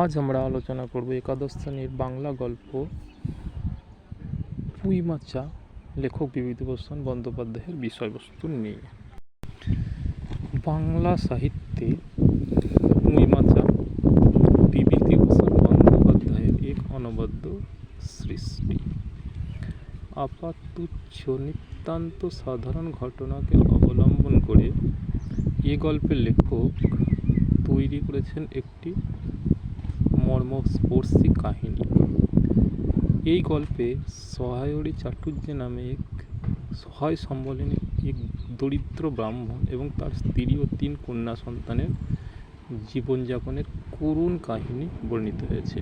আজ আমরা আলোচনা করব একাদশ শ্রেণির বাংলা গল্প, পুঁই মাচা লেখক বিভূতিভূষণ বন্দ্যোপাধ্যায়ের বিষয়বস্তু নিয়ে। বাংলা সাহিত্যে পুঁই মাচা বিভূতিভূষণ বন্দ্যোপাধ্যায়ের এক অনবদ্য সৃষ্টি। আপাতুচ্ছ নিতান্ত সাধারণ ঘটনাকে অবলম্বন করে এ গল্পের লেখক তৈরি করেছেন একটি মর্মস্পর্শী কাহিনী। এই গল্পে সহায়রী চাটুর্য নামে এক সহায় সম্বলিনী, এক দরিদ্র ব্রাহ্মণ এবং তার স্ত্রী ও তিন কন্যা সন্তানের জীবনযাপনের করুণ কাহিনী বর্ণিত হয়েছে।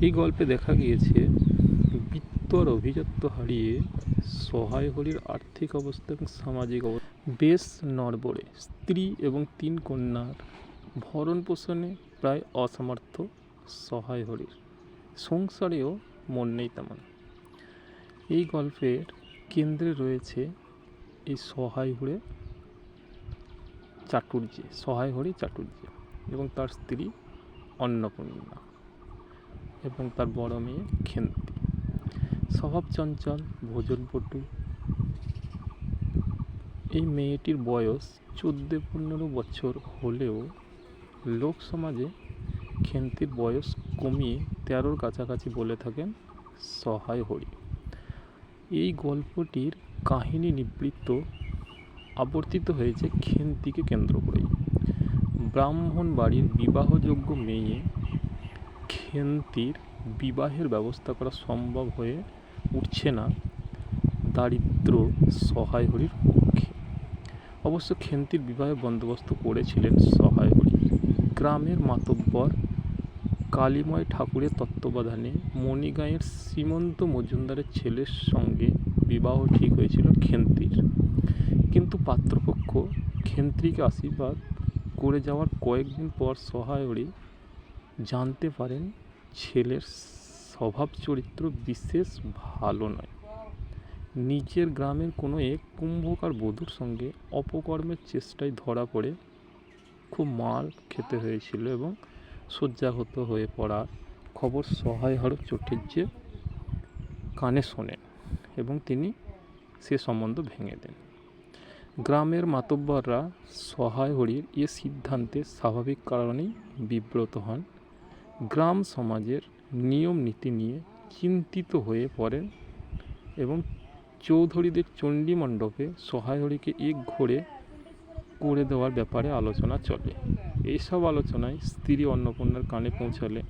এই গল্পে দেখা গিয়েছে বিত্ত আর অভিজাত্য হারিয়ে সহায় হরির আর্থিক অবস্থা এবং সামাজিক অবস্থা বেশ নড়বড়ে। স্ত্রী এবং তিন কন্যার ভরণ পোষণে প্রায় অসমর্থ সহায় হরির। সংসারেও মন নেই তেমন। এই গল্পের কেন্দ্রে রয়েছে এই সহায় হরে চাটুর্যে সহায় হরি চাটুর্যে এবং তার স্ত্রী অন্নপূর্ণা এবং তার বড় মেয়ে খেন্তি। স্বভাব চঞ্চল, ভোজনপটু। এই মেয়েটির বয়স চোদ্দ পনেরো বছর হলেও লোক সমাজে খেন্তির বয়স কমিয়ে তেরোর কাছাকাছি বলে থাকেন সহায় হরি। এই গল্পটির কাহিনী নিবৃত্ত আবর্তিত হয়েছে খেন্তিকে কেন্দ্র করেই। ব্রাহ্মণ বাড়ির বিবাহযোগ্য মেয়ে খেন্তির বিবাহের ব্যবস্থা করা সম্ভব হয়ে উঠছে না দারিদ্র সহায় হরির পক্ষে। অবশ্য খেন্তির বিবাহের বন্দোবস্ত করেছিলেন সহায় হরি। গ্রামের মাতব্বর কালীময় ঠাকুরের তত্ত্বাবধানে মণিগাঁয়ের শ্রীমন্ত মজুমদারের ছেলের সঙ্গে বিবাহ ঠিক হয়েছিল খেন্তির কিন্তু পাত্রপক্ষ খেন্ত্রীকে আশীর্বাদ করে যাওয়ার কয়েকদিন পর সহায়রে জানতে পারেন ছেলের স্বভাব চরিত্র বিশেষ ভালো নয়। নিজের গ্রামের কোনো এক কুম্ভকার বধূর সঙ্গে অপকর্মের চেষ্টায় ধরা পড়ে খুব মার খেতে হয়েছিল এবং শয্যাহত হয়ে পড়ার খবর সহায় হর চটুর্যে কানে শোনেন এবং তিনি সে সম্বন্ধ ভেঙে দেন। গ্রামের মাতব্বররা সহায় হরির এ সিদ্ধান্তে স্বাভাবিক কারণেই বিব্রত হন। গ্রাম সমাজের নিয়ম নীতি নিয়ে চিন্তিত হয়ে পড়েন এবং চৌধুরীদের চণ্ডী মণ্ডপে সহায় হরিকে এক ঘোরে করে দেওয়ার ব্যাপারে আলোচনা চলে। এইসব আলোচনায় স্ত্রী অন্নপূর্ণার কানে পৌঁছালে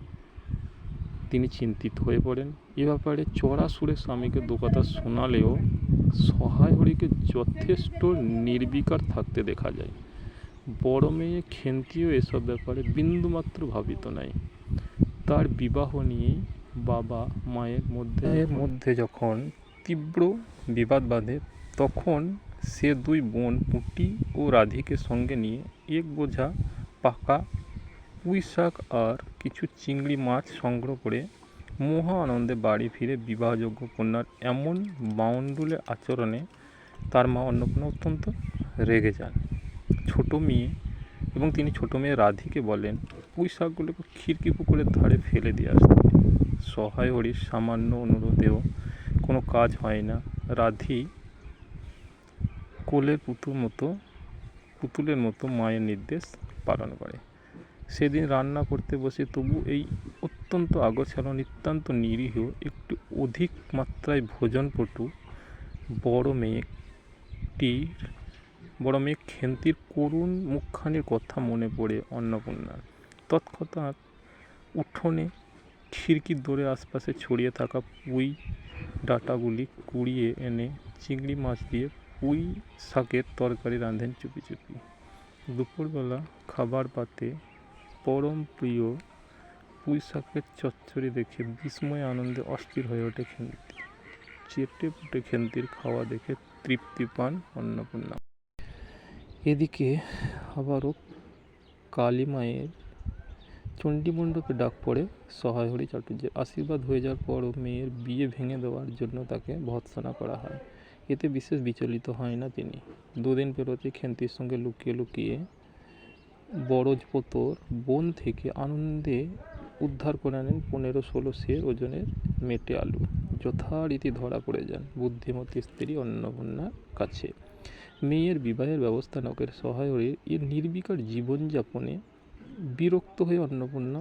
তিনি চিন্তিত হয়ে পড়েন। এ ব্যাপারে চড়া সুরে স্বামীকে দু কথা শোনালেও সহায় হরিকে যথেষ্ট নির্বিকার থাকতে দেখা যায়। বড় মেয়ে খেন্তিও এসব ব্যাপারে বিন্দুমাত্র ভাবিত নাই। তার বিবাহ নিয়ে বাবা মায়ের মধ্যে মধ্যে যখন তীব্র বিবাদ বাঁধে, তখন সে দুই বোন পুঁটি ও রাধিকে সঙ্গে নিয়ে এক বোঝা পাকা পুঁই শাক আর কিছু চিংড়ি মাছ সংগ্রহ করে মহা আনন্দে বাড়ি ফিরে বিবাহযোগ্য কন্যার এমন বাউন্ডুলে আচরণে তার মা অন্নপূর্ণা অত্যন্ত রেগে যান। ছোট মেয়ে এবং তিনি ছোট মেয়ে রাধিকে বলেন পুঁই শাকগুলোকে খিড়কি পুকুরের ধারে ফেলে দিয়ে আসতে। সহায় হরির সামান্য অনুরোধেও কোনো কাজ হয় না। রাধি কোলের পুতুল মতো, পুতুলের মতো মায়ের নির্দেশ পালন করে। সেদিন রান্না করতে বসে তবু এই অত্যন্ত আগোছালো, নিতান্ত নিরীহ, একটু অধিক মাত্রায় ভোজনপটু বড় মেয়েটির, বড় মেয়ে খেন্তির করুণ মুখখানির কথা মনে পড়ে অন্নপূর্ণার। তৎক্ষণাৎ উঠোনে খিড়কির দৌড়ে আশপাশে ছড়িয়ে থাকা পুঁই ডাঁটাগুলি কুড়িয়ে এনে চিংড়ি মাছ দিয়ে পুঁই শাকের তরকারি রাঁধেন চুপি চুপি দুপুরবেলা খাবার পাতে পরম প্রিয় পুঁই শাকের চচ্চড়ি দেখে বিস্ময় আনন্দে অস্থির হয়ে ওঠে খেন্তি। চেটে পুটে খেন্তির খাওয়া দেখে তৃপ্তি পান অন্নপূর্ণা। এদিকে আবারও কালী মায়ের চণ্ডীমণ্ডপে ডাক পড়ে সহায় হরি চাটুর্যের আশীর্বাদ হয়ে যাওয়ার পরও মেয়ের বিয়ে ভেঙে দেওয়ার জন্য তাকে ভৎসনা করা হয়। এতে বিশেষ বিচলিত হয় না তিনি। দুদিন পেরোতে খেন্তির সঙ্গে লুকিয়ে লুকিয়ে বরজপতর বন থেকে আনন্দে উদ্ধার করে আনেন পনেরো ষোলো সের ওজনের মেটে আলু। যথারীতি ধরা পড়ে যান বুদ্ধিমতী স্ত্রী অন্নপূর্ণার কাছে। মেয়ের বিবাহের ব্যবস্থা নকের সহায় হয়ে এর নির্বিকার জীবনযাপনে বিরক্ত হয়ে অন্নপূর্ণা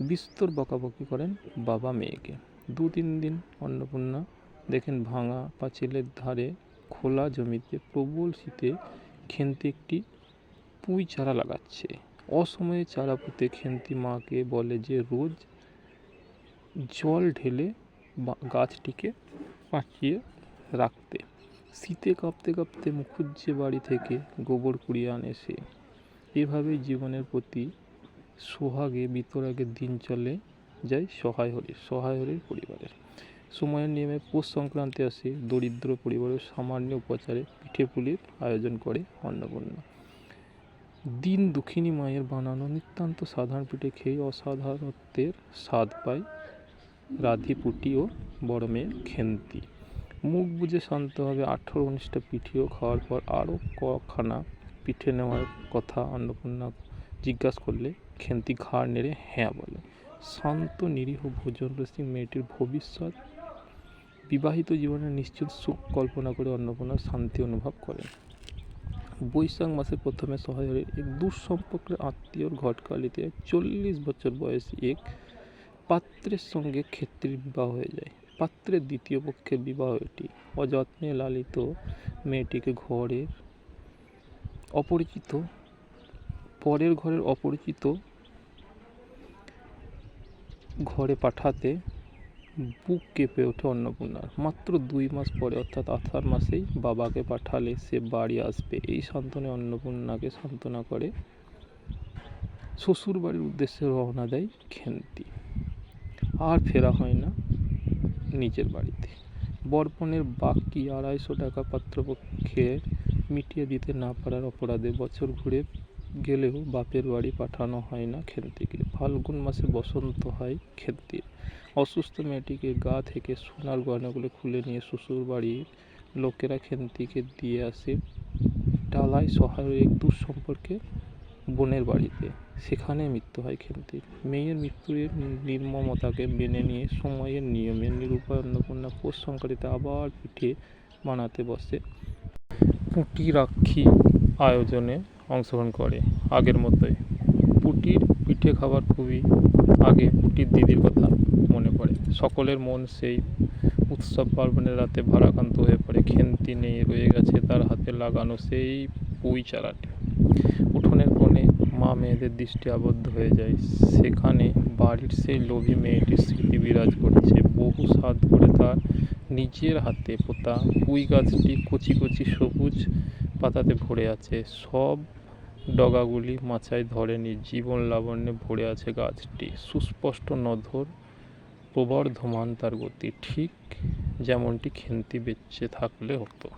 বিস্তর বকাবকি করেন বাবা মেয়েকে। দু তিন দিন অন্নপূর্ণা দেখেন ভাঙা পাঁচিলের ধারে খোলা জমিতে প্রবল শীতে খেন্তি একটি পুঁই চারা লাগাচ্ছে। অসময়ে চারা পুঁতে খেন্তি মাকে বলে যে, রোজ জল ঢেলে গাছটিকে বাঁচিয়ে রাখতে। শীতে কাঁপতে কাঁপতে মুখুজ্জে বাড়ি থেকে গোবর কুড়িয়ে আনে সে। এভাবেই জীবনের প্রতি সোহাগে বিতরাগের দিন চলে যায় সহায় হরির সহায় হরির পরিবারের। সময়ের নিয়মে পৌষ সংক্রান্তি আসে। দরিদ্র পরিবারের সামান্য উপচারে পিঠে পুলির আয়োজন করে অন্নপূর্ণা। দিন দুঃখিনী মায়ের বানানো নিতান্ত সাধারণ পিঠে খেয়ে অসাধারণত্বের স্বাদ পায় রাধি পুটি ও বড় মেয়ে খেন্তি। মুখ বুঝে শান্তভাবে আঠেরো উনিশটা পিঠেও খাওয়ার পর আরও কখানা পিঠে নেওয়ার কথা অন্নপূর্ণা জিজ্ঞাসা করলে, খেন্তি ঘাড় নেড়ে হ্যাঁ বলে। শান্ত নিরীহ ভোজন রসিক মেয়েটির ভবিষ্যৎ বিবাহিত জীবনের নিশ্চিত সুখ কল্পনা করে অন্নপূর্ণা শান্তি অনুভব করেন। বৈশাখ মাসের প্রথমে শহরের এক দূর সম্পর্কের আত্মীয়র ঘটকালিতে চল্লিশ বছর বয়সী এক পাত্রের সঙ্গে ক্ষেত্রীর বিবাহ হয়ে যায়। পাত্রের দ্বিতীয় পক্ষের বিবাহ এটি। অযত্নে লালিত মেয়েটিকে ঘরের অপরিচিত, পরের ঘরের অপরিচিত ঘরে পাঠাতে বুক কেঁপে ওঠে অন্নপূর্ণার। মাত্র দুই মাস পরে, অর্থাৎ আষাঢ় মাসেই বাবাকে পাঠালে সে বাড়ি আসবে। এই সান্ত্বনে অন্নপূর্ণাকে সান্ত্বনা করে শ্বশুর বাড়ির উদ্দেশ্যে রওনা দেয় খেন্তি। আর ফেরা হয় না নিজের বাড়িতে। বর্পণের বাকি আড়াইশো টাকা পাত্রপক্ষে মিটিয়ে দিতে না পারার অপরাধে বছর ঘুরে গেলেও বাপের বাড়ি পাঠানো হয় না খেন্তিকে। ফাল্গুন মাসে বসন্ত হয় খেন্তির। অসুস্থ মেয়েটিকে গা থেকে সোনার গয়নাগুলো খুলে নিয়ে শ্বশুর বাড়ির লোকেরা খেন্তিকে দিয়ে আসে ডালায় সহায় এক দূর সম্পর্কে বোনের বাড়িতে। সেখানে মৃত্যু হয় খেন্তির। মেয়ের মৃত্যুর নির্মমতাকে মেনে নিয়ে সময়ের নিয়মে নিরূপায় অন্নপূর্ণা পৌষ সংক্রান্তিতে আবার পিঠে বানাতে বসে। পুঁটি রাক্ষী আয়োজনে অংশগ্রহণ করে আগের মতোই। পুটির পিঠে খাবার খুবই আগে পুটির দিদির কথা। সকলের মন সেই উৎসব পার্বণের রাতে ভারাক্রান্ত হয়ে পড়ে। খেন্তি নেই, রয়ে গেছে তার হাতে লাগানো সেই পুঁই চারাটি। উঠোনের কোণে মা মেয়েদের দৃষ্টি আবদ্ধ হয়ে যায়। সেখানে বাড়ির সেই লোভী মেয়েটির স্মৃতি বিরাজ করছে। বহু স্বাদ করে তার নিজের হাতে পোতা পুঁই গাছটি কচি কচি সবুজ পাতাতে ভরে আছে। সব ডগাগুলি মাচায় ধরেনি, জীবন লাবণ্যে ভরে আছে গাছটি। সুস্পষ্ট নধর প্রবর্ধমান তার গতি ঠিক যেমনটি খেন্তি বেঁচে থাকলে হতো।